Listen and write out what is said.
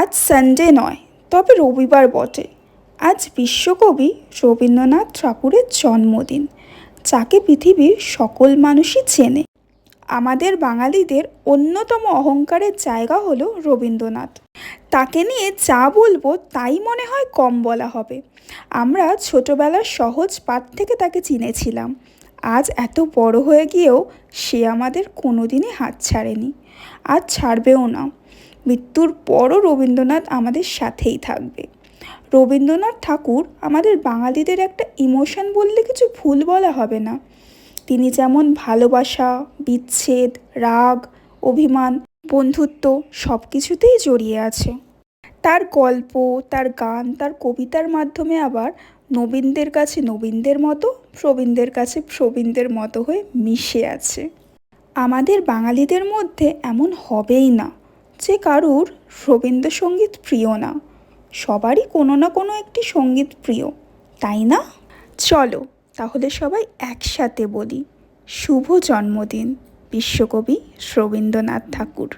আজ সানডে নয়, তবে রবিবার বটে। আজ বিশ্বকবি রবীন্দ্রনাথ ঠাকুরের জন্মদিন। যাকে পৃথিবীর সকল মানুষই চেনে। আমাদের বাঙালিদের অন্যতম অহংকারের জায়গা হলো রবীন্দ্রনাথ। তাকে নিয়ে যা বলব তাই মনে হয় কম বলা হবে। আমরা ছোটবেলার সহজ পাঠ থেকে তাকে চিনেছিলাম। আজ এত বড় হয়ে গিয়েও সে আমাদের কোনোদিনই হাত ছাড়েনি। আজ ছাড়বেও না। মৃত্যুর পরও রবীন্দ্রনাথ আমাদের সাথেই থাকবে। রবীন্দ্রনাথ ঠাকুর আমাদের বাঙালিদের একটা ইমোশন বললে কিছু ভুল বলা হবে না। তিনি যেমন ভালোবাসা, বিচ্ছেদ, রাগ, অভিমান, বন্ধুত্ব সব কিছুতেই জড়িয়ে আছে। তার গল্প, তার গান, তার কবিতার মাধ্যমে আবার নবীনদের কাছে নবীনদের মতো, প্রবীণদের কাছে প্রবীণদের মতো হয়ে মিশে আছে। আমাদের বাঙালিদের মধ্যে এমন হবেই না। যে কারুর রবীন্দ্রসঙ্গীত প্রিয় না, সবারই কোনো না কোনো একটি সংগীত প্রিয়, তাই না? চলো তাহলে সবাই একসাথে বলি, শুভ জন্মদিন, বিশ্বকবি রবীন্দ্রনাথ ঠাকুর।